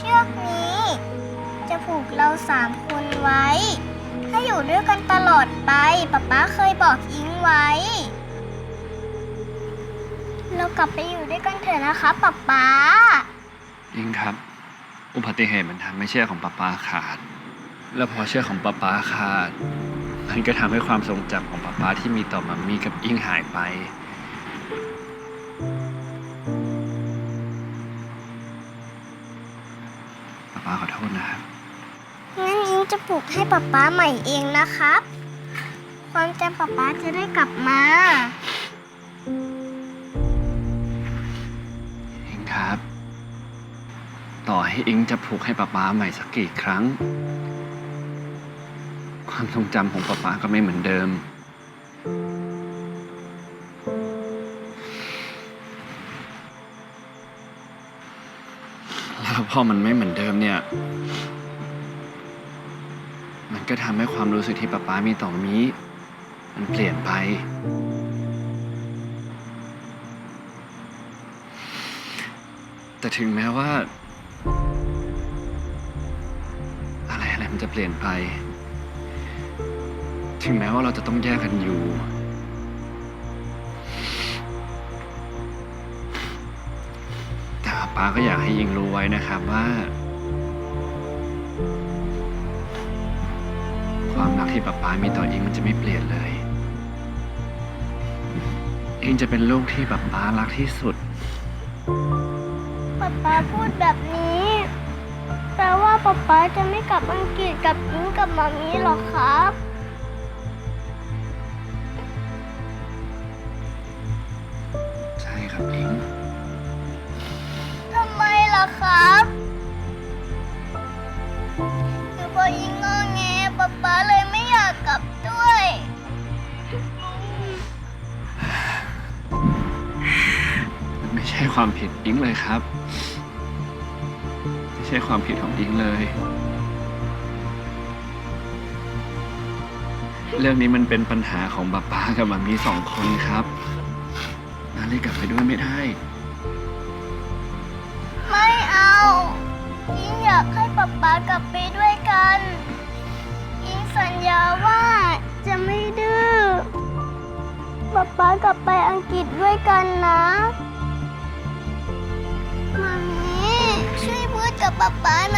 เชือกนี้ จะผูกเราสามคนไว้ให้อยู่ด้วยกันตลอดไปป๊าป๊าเคยบอกอิงไว้ เรากลับไปอยู่ด้วยกันเถอะนะคะป๊าป๊าอิงครับ อุบัติเหตุมันทำให้เชือกของป้าป้าขาด แล้วพอเชือกของป้าป้าขาด มันก็ทำให้ความทรงจำของป้าป้าที่มีต่อมัมมี่กับอิงหายไป ป้าป้าขอโทษนะครับ งั้นอิงจะปลูกให้ป๊าป๊าใหม่เองนะครับ ความจำป๊าป๊าจะได้กลับมาอิงครับ ต่อให้อิงจะผูกให้ป้าป้าใหม่สักกี่ครั้ง ความทรงจำของป้าป้าก็ไม่เหมือนเดิม แล้วพอมันไม่เหมือนเดิมเนี่ย มันก็ทำให้ความรู้สึกที่ป้าป้ามีต่อมีมันเปลี่ยนไป แต่ถึงแม้ว่า อะไรอะไรมันจะเปลี่ยนไป ถึงแม้ว่าเราจะต้องแยกกันอยู่ ป้าก็อยากให้ยิงรู้ไว้นะครับว่า ความรักที่ป้าป้ามีต่ออิงมันจะไม่เปลี่ยนเลย อิงจะเป็นลูกที่ป้าป้ารักที่สุด ป๊าป๊าพูดแบบนี้แปลว่าป๊าป๊าจะไม่กลับอังกฤษกับอิงกับมามีหรอครับ ช่ความผิดอิงเลยครับ ไม่ใช่ความผิดของอิงเลย เรื่องนี้มันเป็นปัญหาของบับป้ากับมัมมี่สองคนครับนาเลีกลับไปด้วยไม่ได้ ไม่เอาอิงอยากให้ป๊าป๊ากลับไปด้วยกัน อิงสัญญาว่าจะไม่ดื้อป๊าป๊ากลับไปอังกฤษด้วยกันนะ มามี